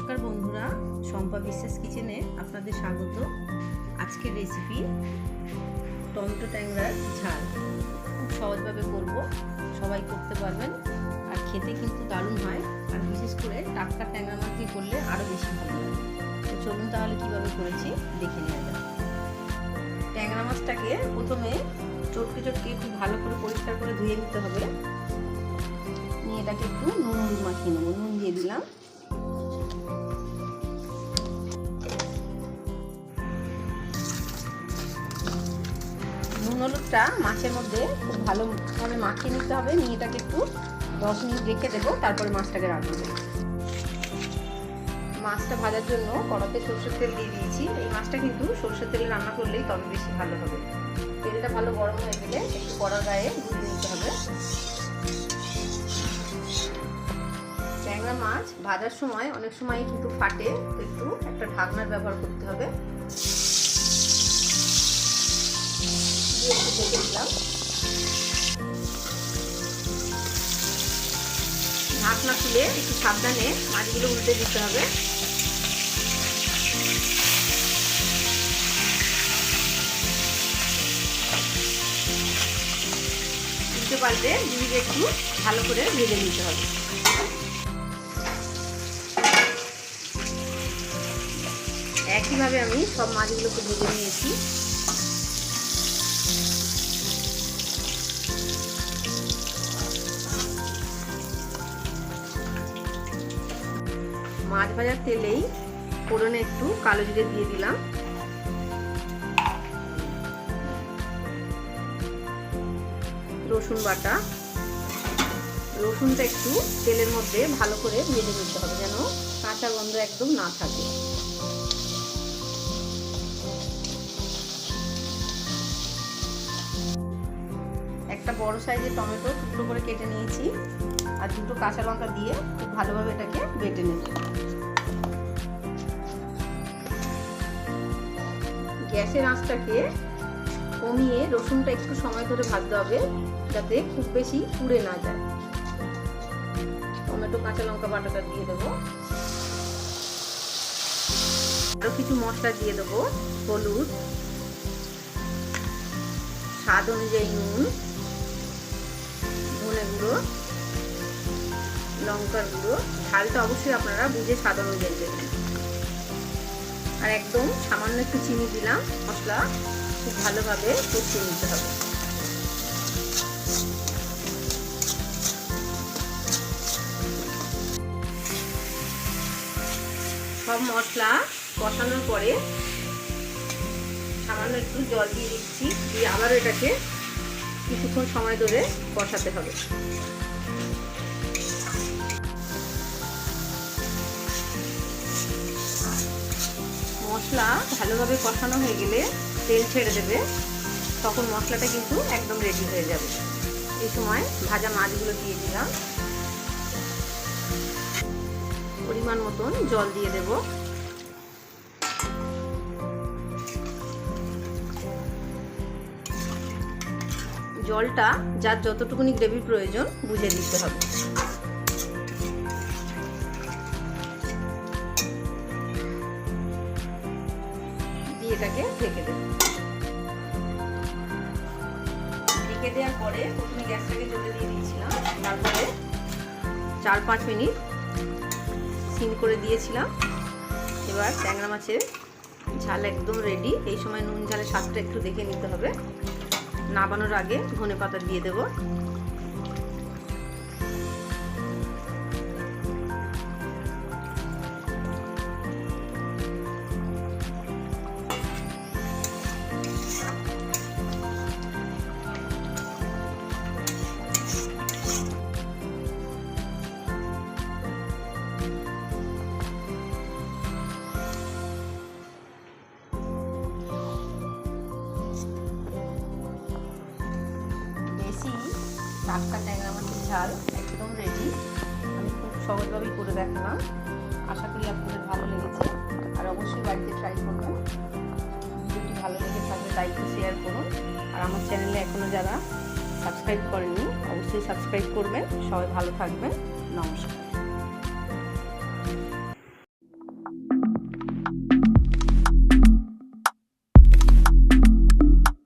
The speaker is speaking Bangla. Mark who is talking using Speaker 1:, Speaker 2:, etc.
Speaker 1: নমস্কার বন্ধুরা, শম্পা বিশ্বাস কিচেনে আপনাদের স্বাগত। আজকের রেসিপি টমেটো ট্যাংরার ঝাল। খুব সহজভাবে করব, সবাই করতে পারবেন। আর খেতে কিন্তু দারুণ হয়। আর বিশেষ করে টাটকা ট্যাংরা মাছ করলে আরও বেশি ভালো হয়। তো চলুন তাহলে কীভাবে করেছি, দেখে নেওয়া যাক। ট্যাংরা মাছটাকে প্রথমে চটকে চটকে একটু ভালো করে পরিষ্কার করে ধুয়ে নিতে হবে। নিয়ে এটাকে একটু নুন মাখিয়ে নেব। নুন দিয়ে দিলাম। নুন হলুদটা মাছের মধ্যে খুব ভালোভাবে মাখিয়ে নিতে হবে। নিয়ে এটাকে একটু দশ মিনিট রেখে দেবো, তারপরে মাছটাকে রাখব মাছটা ভাজার জন্য কড়াতে সর্ষের তেল দিয়ে দিয়েছি। এই মাছটা কিন্তু সর্ষের তেলে রান্না করলেই তবে বেশি ভালো হবে। তেলটা ভালো গরম হয়ে গেলে একটু কড়ার গায়ে ঘুরিয়ে নিতে হবে। ট্যাংরা মাছ ভাজার সময় অনেক সময় কিন্তু ফাটে, একটু একটা ঢাকনার ব্যবহার করতে হবে। ঢাকনা তুলে একটু সাবধানে মাছগুলো উল্টে দিতে হবে। পাল্টে দুদিকে একটু ভালো করে ভেজে নিতে হবে। একইভাবে আমি সব মাছগুলোকে ভেজে নিয়েছি? মাছ ভাজার তেলেই ফোড়নে একটু কালো জিরে দিয়ে দিলাম। রসুন বাটা। রসুনটা একটু তেলের মধ্যে ভালো করে ভেজে নিতে হবে যেন কাঁচা গন্ধ একদম না থাকে। একটা বড় সাইজের টমেটো টুকরো করে কেটে নিয়েছি আর দুটো কাঁচা লঙ্কা দিয়ে খুব ভালোভাবে এটাকে বেটে নেব। গ্যাসের আঁচটাকে কমিয়ে রসুনটা একটু সময় ধরে ভাজতে হবে যাতে খুব বেশি পুড়ে না যায়। টমেটো, কাঁচা লঙ্কা বাটাটা দিয়ে দেবো। আরও কিছু মশলা দিয়ে দেবো, হলুদ, স্বাদ অনুযায়ী নুন গুঁড়ো, লঙ্কার গুঁড়ো। ঝালটা অবশ্যই আপনারা বুঝে স্বাদ অনুযায়ী দেবেন। আর একদম সামান্য একটু চিনি দিলাম। মশলা খুব ভালোভাবে কষিয়ে নিতে হবে। সব মশলা কষানোর পরে সামান্য একটু জল দিয়ে দিচ্ছি। দিয়ে আবার এটাকে কিছুক্ষণ সময় ধরে কষাতে হবে। মশলা ভালোভাবে কষানো হয়ে গেলে তেল ছেড়ে দেবে, তখন মশলাটা কিন্তু একদম রেডি হয়ে যাবে। এই সময় ভাজা মাছগুলো দিয়ে দিলাম। পরিমাণ মতন জল দিয়ে দেব। জলটা যার যতটুকুনি গ্রেভির প্রয়োজন বুঝে দিতে হবে। এটাকে ঢেকে দেব। ঢেকে দেওয়ার পরে দিয়ে দিয়েছিলাম। তারপরে চার পাঁচ মিনিট সিম করে দিয়েছিলাম। এবার ট্যাংরা মাছের ঝাল একদম রেডি এই সময় নুন ঝালের স্বাদটা একটু দেখে নিতে হবে। নাবানোর আগে ধনে পাতা দিয়ে দেব। টাটকা ট্যাংরা মাছের ঝাল একদম রেডি আমি খুব সহজভাবেই করে দেখালাম। আশা করি আপনাদের ভালো লেগেছে। আর অবশ্যই বাড়িতে ট্রাই করবেন। ভিডিওটি ভালো লেগে থাকলে লাইক শেয়ার করুন। আর আমার চ্যানেলে এখনও যারা সাবস্ক্রাইব করেননি অবশ্যই সাবস্ক্রাইব করবেন। সবাই ভালো থাকবেন। নমস্কার।